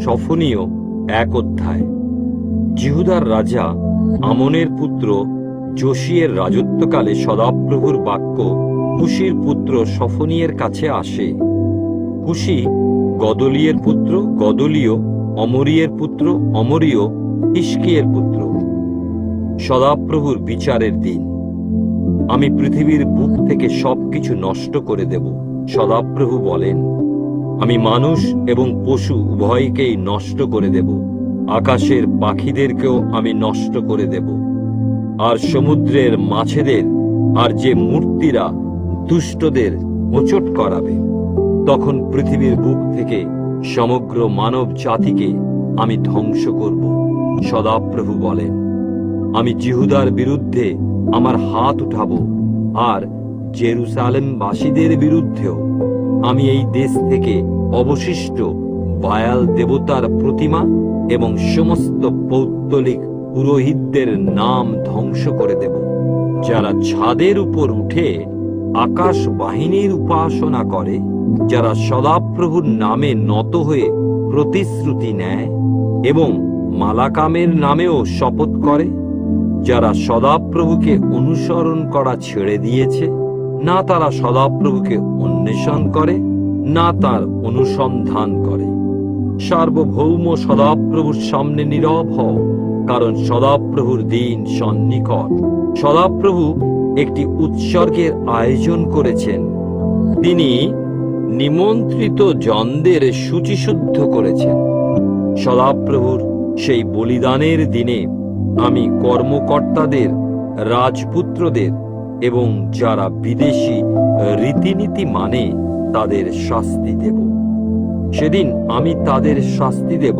সফনীয় এক অধ্যায়। জিহুদার রাজা আমনের পুত্র যোশিয়ের রাজত্বকালে সদাপ্রভুর বাক্য, কুশির পুত্র সফনীয়ের কাছে আসে। কুশি, গদলিয়ের পুত্র গদলীয়, অমরিয়ের পুত্র অমরীয় ইস্কিয়ের পুত্র। সদাপ্রভুর বিচারের দিন। আমি পৃথিবীর বুক থেকে সবকিছু নষ্ট করে দেব, সদাপ্রভু বলেন। আমি মানুষ এবং পশু উভয়কেই নষ্ট করে দেব। আকাশের পাখিদেরকেও আমি নষ্ট করে দেব। আর সমুদ্রের মাছেদের আর যে মূর্তিরা দুষ্টদের হোঁচট করাবে, তখন পৃথিবীর বুক থেকে সমগ্র মানব জাতিকে আমি ধ্বংস করব, সদাপ্রভু বলেন। আমি জিহুদার বিরুদ্ধে আমার হাত উঠাবো, আর জেরুসালেমবাসীদের বিরুদ্ধেও আমি এই দেশ থেকে অবশিষ্ট বায়াল দেবতার প্রতিমা এবং সমস্ত পৌত্তলিক পুরোহিতদের নাম ধ্বংস করে দেব। যারা ছাদের উপর উঠে আকাশ বাহিনীর উপাসনা করে, যারা সদাপ্রভুর নামে নত হয়ে প্রতিশ্রুতি নেয় এবং মালাকামের নামেও শপথ করে, যারা সদাপ্রভুকে অনুসরণ করা ছেড়ে দিয়েছে, না তারা সদাপ্রভুকে অন্বেষণ করে না তার অনুসন্ধান করে। সার্বভৌম সদাপ্রভুর সামনে নীরব হও, কারণ সদাপ্রভুর দিন সন্নিকট। সদাপ্রভু একটি উৎসর্গের আয়োজন করেছেন। তিনি নিমন্ত্রিত জনদের সূচিশুদ্ধ করেছেন। সদাপ্রভুর সেই বলিদানের দিনে আমি কর্মকর্তাদের, রাজপুত্রদের এবং যারা বিদেশি রীতিনীতি মানে তাদের শাস্তি দেব। সেদিন আমি তাদের শাস্তি দেব,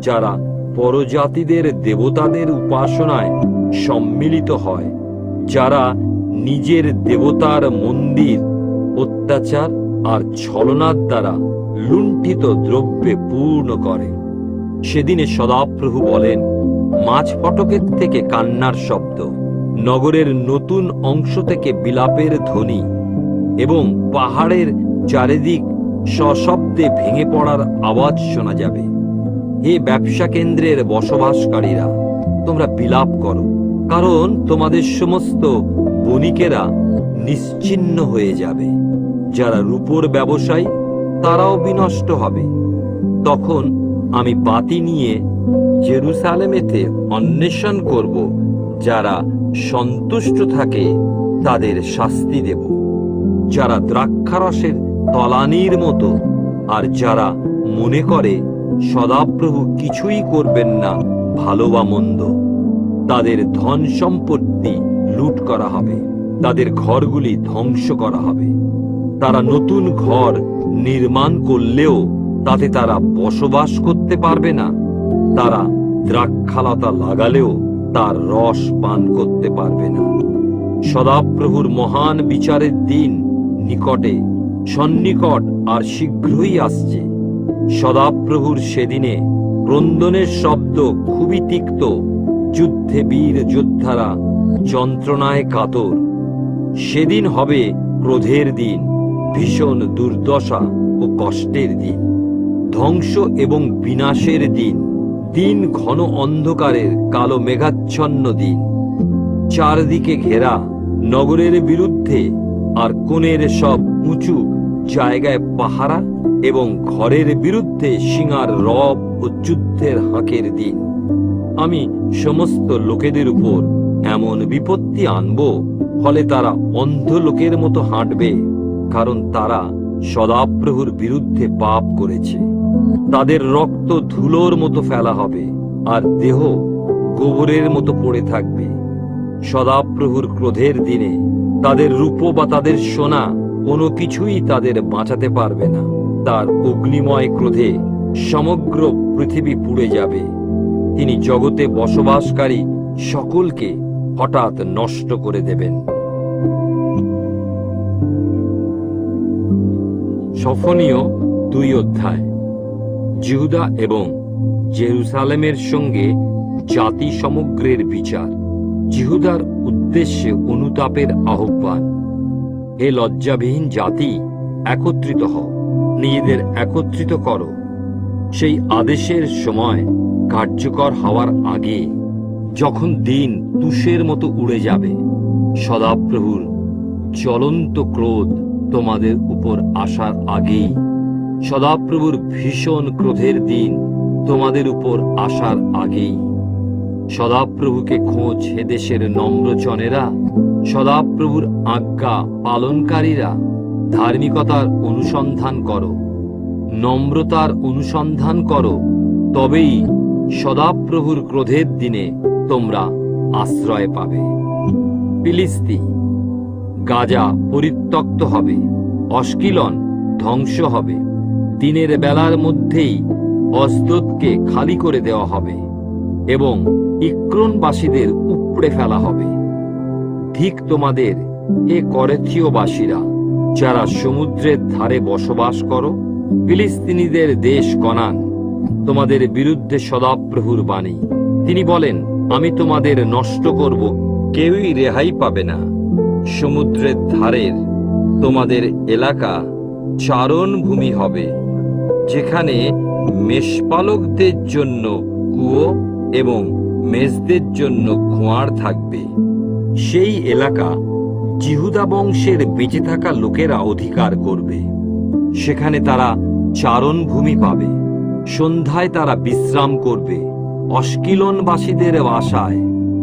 যারা পরজাতিদের দেবতাদের উপাসনায় সম্মিলিত হয়, যারা নিজের দেবতার মন্দির, অত্যাচার আর ছলনার দ্বারা লুণ্ঠিত দ্রব্যে পূর্ণ করে। সেদিনে সদাপ্রভু বলেন, মাছ ফটকের থেকে কান্নার শব্দ, নগরের নতুন অংশ থেকে বিলাপের ধ্বনি এবং পাহাড়ের চারিদিক সশব্দে ভেঙে পড়ার আওয়াজ শোনা যাবে। হে ব্যবসা কেন্দ্রের বসবাসকারীরা, তোমরা বিলাপ করো, কারণ তোমাদের সমস্ত বণিকেরা নিশ্চিন্ন হয়ে যাবে। যারা রূপোর ব্যবসায়ী, তারাও বিনষ্ট হবে। তখন আমি বাতি নিয়ে জেরুসালেমেতে অন্বেষণ করব, যারা সন্তুষ্ট থাকে তাদের শাস্তি দেব। যারা দ্রাক্ষারসের তলানির মতো। আর যারা মনে করে, সদাপ্রভু কিছুই করবেন না, ভালো বা মন্দ, তাদের ধন সম্পত্তি লুট করা হবে, তাদের ঘরগুলি ধ্বংস করা হবে। তারা নতুন ঘর নির্মাণ করলেও তাতে তারা বসবাস করতে পারবে না। তারা দ্রাক্ষালতা লাগালেও তার রস পান করতে পারবে না। সদাপ্রভুর মহান বিচারের দিন নিকটে সন্নিকট আর শীঘ্রই আসছে। সদাপ্রভুর সেদিনে ক্রন্দনের শব্দ খুবই তিক্ত। যুদ্ধে বীর যোদ্ধারা, যন্ত্রণায় কাতর। সেদিন হবে ক্রোধের দিন, ভীষণ দুর্দশা ও কষ্টের দিন। ধ্বংস এবং বিনাশের দিন দিন ঘন অন্ধকারের কালো মেঘাচ্ছন্ন দিন। চারদিকে ঘেরা, নগরের বিরুদ্ধে আর কোণের সব উঁচু জায়গায় পাহারা এবং ঘরের বিরুদ্ধে সিঙার রব ও যুদ্ধের হাঁকের দিন। আমি সমস্ত লোকেদের উপর এমন বিপত্তি আনব, ফলে তারা অন্ধ লোকের মতো হাঁটবে, কারণ তারা সদাপ্রভুর বিরুদ্ধে পাপ করেছে। তাদের রক্ত ধুলোর মতো ফেলা হবে, আর দেহ গোবরের মতো পড়ে থাকবে। সদাপ্রভুর ক্রোধের দিনে তাদের রূপ বা তাদের সোনা কোনো কিছুই তাদের বাঁচাতে পারবে না। তার অগ্নিময় ক্রোধে সমগ্র পৃথিবী পুড়ে যাবে। তিনি জগতে বসবাসকারী সকলকে হঠাৎ নষ্ট করে দেবেন। সফনীয় দুই অধ্যায়। জিহুদা এবং জেরুসালেমের সঙ্গে জাতি সমগ্রের বিচার। জিহুদার উদ্দেশ্যে অনুতাপের আহ্বান। হে লজ্জাবিহীন জাতি, একত্রিত হও। নিজেদের একত্রিত করো। সেই আদেশের সময় কার্যকর হওয়ার আগে যখন দিন তুষের মতো উড়ে যাবে, সদাপ্রভুর জ্বলন্ত ক্রোধ তোমাদের উপর আসার আগেই, সদাপ্রভুর ভীষণ ক্রোধের দিন তোমাদের উপর আসার আগেই, সদাপ্রভুকে খোঁজ হে দেশের নম্রজনেরা সদাপ্রভুর আজ্ঞা পালনকারীরা ধার্মিকতার অনুসন্ধান করো, নম্রতার অনুসন্ধান করো, তবেই সদাপ্রভুর ক্রোধের দিনে তোমরা আশ্রয় পাবে। ফিলিস্তি, গাজা পরিত্যক্ত হবে অস্কিলন ধ্বংস হবে, দিনের বেলার মধ্যেই অস্তকে খালি করে দেওয়া হবে এবং ইক্রনবাসীদের উপড়ে ফেলা হবে। ঠিক তোমাদের, এ করেথীয়বাসীরা, যারা সমুদ্রের ধারে বসবাস করো, ফিলিস্তিনিদের দেশ কনান তোমাদের বিরুদ্ধে সদাপ্রভুর বাণী। তিনি বলেন, আমি তোমাদের নষ্ট করব, কেউই রেহাই পাবে না। সমুদ্রের ধারের তোমাদের এলাকা চারণ ভূমি হবে, যেখানে মেষপালকদের জন্য কুয়ো এবং মেষদের জন্য খোঁয়ার থাকবে। সেই এলাকা জিহুদা বংশের বেঁচে থাকা লোকেরা অধিকার করবে। সেখানে তারা চারণ ভূমি পাবে। সন্ধ্যায় তারা বিশ্রাম করবে। অস্কিলনবাসীদের বাসায়।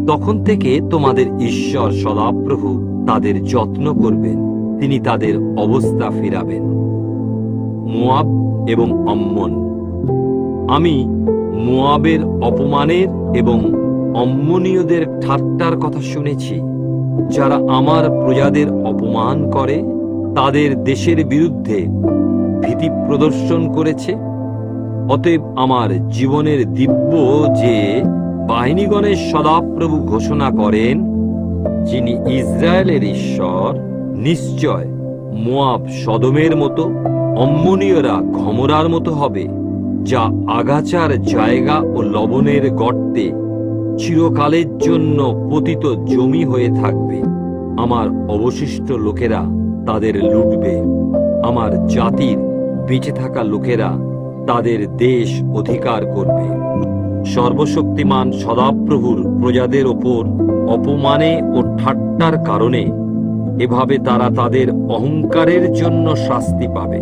তখন থেকে তোমাদের ঈশ্বর সদাপ্রভু তাদের যত্ন করবেন। তিনি তাদের অবস্থা ফিরাবেন। মোয়াব এবং অম্মন আমি মোয়াবের অপমানের এবং অম্মনীয়দের ঠাট্টার কথা শুনেছি। যারা আমার প্রজাদের অপমান করে, তাদের দেশের বিরুদ্ধে ভীতি প্রদর্শন করেছে। অতএব আমার জীবনের দিব্য যে বাহিনীগণের সদাপ্রভু ঘোষণা করেন, যিনি ইসরায়েলের ঈশ্বর, নিশ্চয় মোয়াব সদমের মতো, অম্মনীয়রা ঘমরার মতো হবে, যা আগাছার জায়গা ও লবণের গর্তে চিরকালের জন্য পতিত জমি হয়ে থাকবে। আমার অবশিষ্ট লোকেরা তাদের লুটবে। আমার জাতির বেঁচে থাকা লোকেরা তাদের দেশ অধিকার করবে। সর্বশক্তিমান সদাপ্রভুর প্রজাদের ওপর অপমানে ও ঠাট্টার কারণে এভাবে তারা তাদের অহংকারের জন্য শাস্তি পাবে।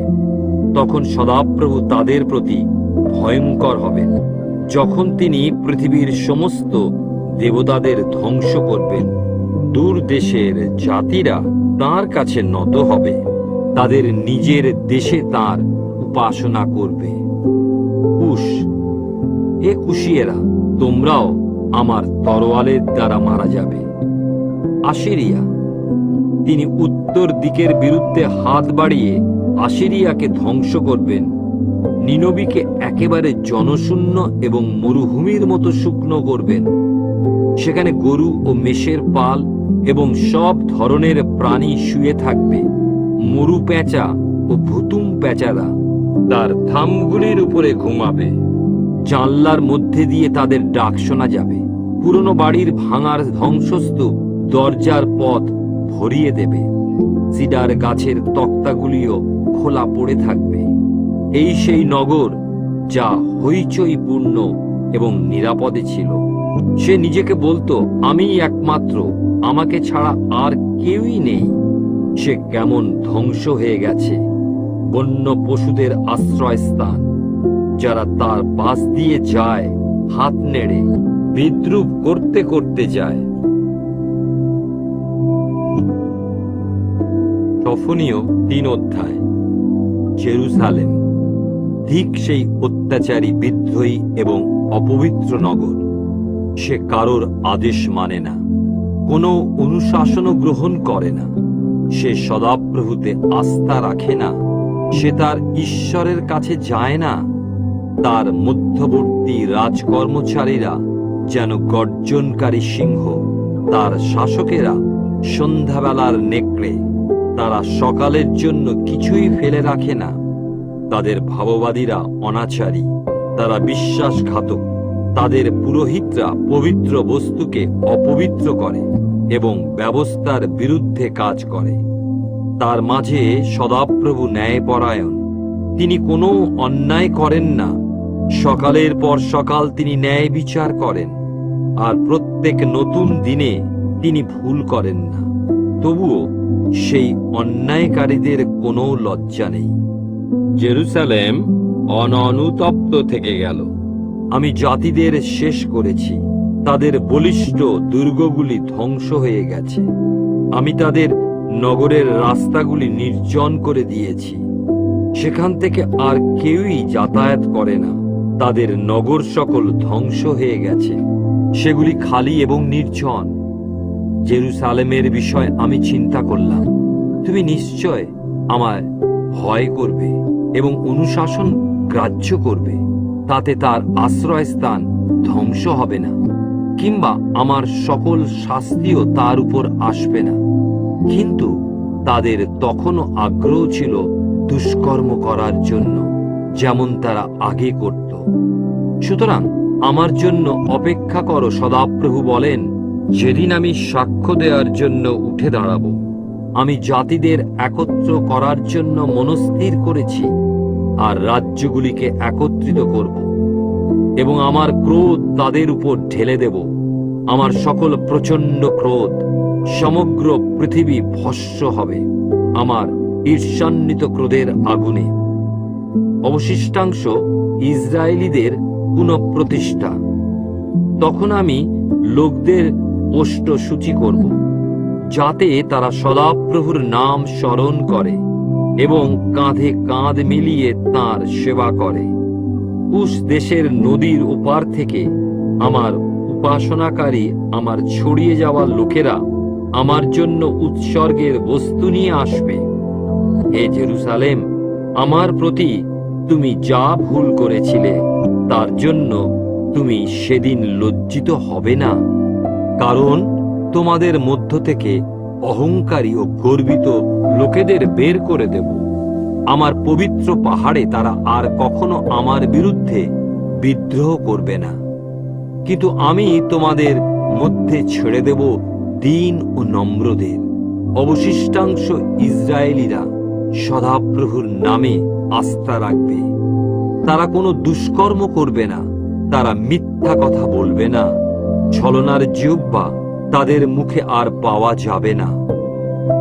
তখন সদাপ্রভু তাদের প্রতি ভয়ঙ্কর হবেন। যখন তিনি পৃথিবীর সমস্ত দেবতাদের ধ্বংস করবেন, দূর দেশের জাতিরা তার কাছে নত হবে, তাদের নিজের দেশে তার উপাসনা করবে। কুশ এ কুশিয়েরা, তোমরাও আমার তরোয়ালের দ্বারা মারা যাবে। আশিরিয়া, তিনি উত্তর দিকের বিরুদ্ধে হাত বাড়িয়ে আশিরিয়াকে ধ্বংস করবেন। নিনবিকে একেবারে জনশূন্য এবং মরুভূমির মতো শুকনো করবেন। সেখানে গরু ও মেষের পাল এবং সব ধরনের প্রাণী শুয়ে থাকবে। মরু পেঁচা ও ভুতুম পেঁচারা তার থামগুলির উপরে ঘুমাবে। জানলার মধ্যে দিয়ে তাদের ডাক শোনা যাবে। পুরনো বাড়ির ভাঙার ধ্বংসস্তূপ দরজার পথ ভরিয়ে দেবে। সিডার গাছের তক্তাগুলিও খোলা পড়ে থাকবে। এই সেই নগর যা হইচইপূর্ণ এবং নিরাপদে ছিল। সে নিজেকে বলতো আমি একমাত্র, আমাকে ছাড়া আর কেউই নেই। সে কেমন ধ্বংস হয়ে গেছে, বন্য পশুদের আশ্রয়স্থান, যারা তার পাশ দিয়ে যায়, হাত নেড়ে, বিদ্রুপ করতে করতে যায়। সফনীয় তিন অধ্যায়, জেরুসালেম। ঠিক সেই অত্যাচারী বিদ্রোহী এবং অপবিত্র নগর। সে কারোর আদেশ মানে না, কোনো অনুশাসনও গ্রহণ করে না। সে সদাপ্রভুতে আস্থা রাখে না, সে তার ঈশ্বরের কাছে যায় না। তার মধ্যবর্তী রাজকর্মচারীরা যেন গর্জনকারী সিংহ, তার শাসকেরা সন্ধ্যাবেলার নেকড়ে, তারা সকালের জন্য কিছুই ফেলে রাখে না। তাদের ভাববাদীরা অনাচারী, তারা বিশ্বাসঘাতক, তাদের পুরোহিতরা পবিত্র বস্তুকে অপবিত্র করে এবং ব্যবস্থার বিরুদ্ধে কাজ করে। তার মাঝে সদাপ্রভু ন্যায়পরায়ণ। তিনি কোনো অন্যায় করেন না। সকালের পর সকাল তিনি ন্যায় বিচার করেন, আর প্রত্যেক নতুন দিনে তিনি ভুল করেন না। তবুও সেই অন্যায়কারীদের কোনো লজ্জা নেই। জেরুসালেম অননুতপ্ত থেকে গেল। আমি জাতিদের শেষ করেছি। তাদের বলিষ্ঠ দুর্গগুলি ধ্বংস হয়ে গেছে। আমি তাদের নগরের রাস্তাগুলি নির্জন করে দিয়েছি। সেখান থেকে আর কেউই যাতায়াত করে না। তাদের নগর সকল ধ্বংস হয়ে গেছে। সেগুলি খালি এবং নির্জন। জেরুসালেমের বিষয় আমি চিন্তা করলাম। তুমি নিশ্চয় আমায় ভয় করবে এবং অনুশাসন গ্রাহ্য করবে, তাতে তার আশ্রয়স্থান ধ্বংস হবে না, কিংবা আমার সকল শাস্তিও তার উপর আসবে না। কিন্তু তাদের তখনও আগ্রহ ছিল দুষ্কর্ম করার জন্য, যেমন তারা আগে করত। সুতরাং আমার জন্য অপেক্ষা করো, সদাপ্রভু বলেন, যেদিন আমি সাক্ষ্য দেওয়ার জন্য উঠে দাঁড়াবো। আমি জাতিদের একত্র করার জন্য মনস্থির করেছি আর রাজ্যগুলিকে একত্রিত করব। এবং আমার ক্রোধ তাদের উপর ঢেলে দেব। আমার সকল প্রচণ্ড ক্রোধ সমগ্র পৃথিবী ভস্য হবে আমার ঈর্ষান্বিত ক্রোধের আগুনে। অবশিষ্টাংশ ইসরায়েলিদের পুনঃপ্রতিষ্ঠা। তখন আমি লোকদের ওষ্ঠ সূচি করব। যাতে তারা সদাপ্রভুর নাম স্মরণ করে এবং কাঁধে কাঁধ মিলিয়ে তার সেবা করে। কুশ দেশের নদীর ওপার থেকে আমার উপাসনাকারী, আমার ছড়িয়ে যাওয়া লোকেরা আমার জন্য উৎসর্গের বস্তু নিয়ে আসবে। হে জেরুসালেম, আমার প্রতি তুমি যা ভুল করেছিলে, তার জন্য তুমি সেদিন লজ্জিত হবে না। কারণ তোমাদের মধ্য থেকে অহংকারী ও গর্বিত লোকেদের বের করে দেব। আমার পবিত্র পাহাড়ে তারা আর কখনো আমার বিরুদ্ধে বিদ্রোহ করবে না। কিন্তু আমি তোমাদের মধ্যে ছেড়ে দেব দিন ও নম্রদের। অবশিষ্টাংশ ইসরায়েলিরা সদাপ্রভুর নামে আস্থা রাখবে। তারা কোনো দুষ্কর্ম করবে না, তারা মিথ্যা কথা বলবে না। ছলনার জিহ্বা তাদের মুখে আর পাওয়া যাবে না।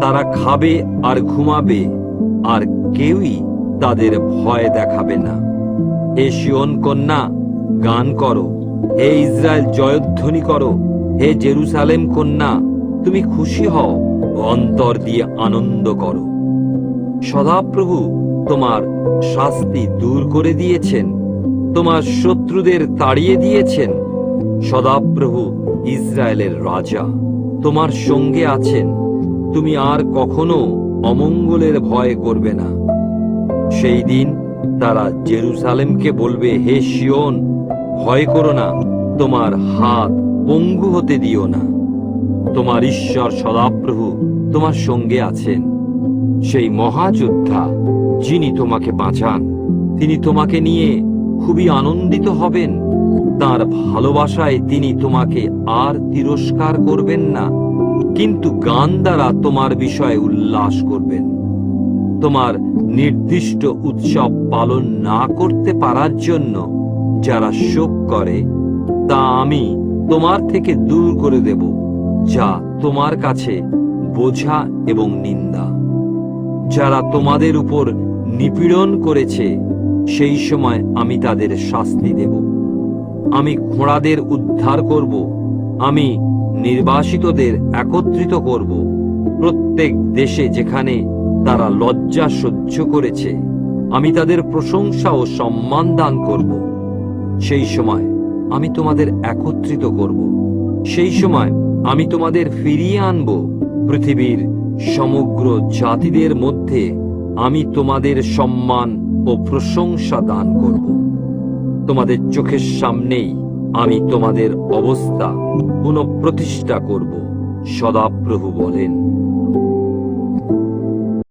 তারা খাবে আর ঘুমাবে, আর কেউই তাদের ভয় দেখাবে না। হে শিওন কন্যা, গান করো। হে ইসরায়েল, জয়ধ্বনি করো। হে জেরুসালেম কন্যা, তুমি খুশি হও, অন্তর দিয়ে আনন্দ করো। সদাপ্রভু তোমার শাস্তি দূর করে দিয়েছেন, তোমার শত্রুদের তাড়িয়ে দিয়েছেন। সদাপ্রভু ইসরায়েলের রাজা, তোমার সঙ্গে আছেন, তুমি আর কখনো অমঙ্গলের ভয় করবে না। সেই দিন তারা জেরুসালেমকে বলবে, হে শিওন ভয় করো না, তোমার হাত পঙ্গু হতে দিও না। তোমার ঈশ্বর সদাপ্রভু তোমার সঙ্গে আছেন। সেই মহাযোদ্ধা, যিনি তোমাকে বাঁচান, তিনি তোমাকে নিয়ে খুবই আনন্দিত হবেন। তার ভালোবাসায় তিনি তোমাকে আর তিরস্কার করবেন না, কিন্তু গান দ্বারা তোমার বিষয়ে উল্লাস করবেন। তোমার নির্দিষ্ট উৎসব পালন না করতে পারার জন্য যারা শোক করে, তা আমি তোমার থেকে দূর করে দেব, যা তোমার কাছে বোঝা এবং নিন্দা। যারা তোমাদের উপর নিপীড়ন করেছে, সেই সময় আমি তাদের শাস্তি দেব। আমি ঘোড়াদের উদ্ধার করব, আমি নির্বাসিতদের একত্রিত করব। প্রত্যেক দেশে যেখানে তারা লজ্জা সহ্য করেছে, আমি তাদের প্রশংসা ও সম্মান দান করব। সেই সময় আমি তোমাদের একত্রিত করব। সেই সময় আমি তোমাদের ফিরিয়ে আনব। পৃথিবীর সমগ্র জাতিদের মধ্যে আমি তোমাদের সম্মান ও প্রশংসা দান করব। তোমাদের চোখের সামনেই আমি তোমাদের অবস্থা পুনঃপ্রতিষ্ঠা করব সদাপ্রভু বলেন।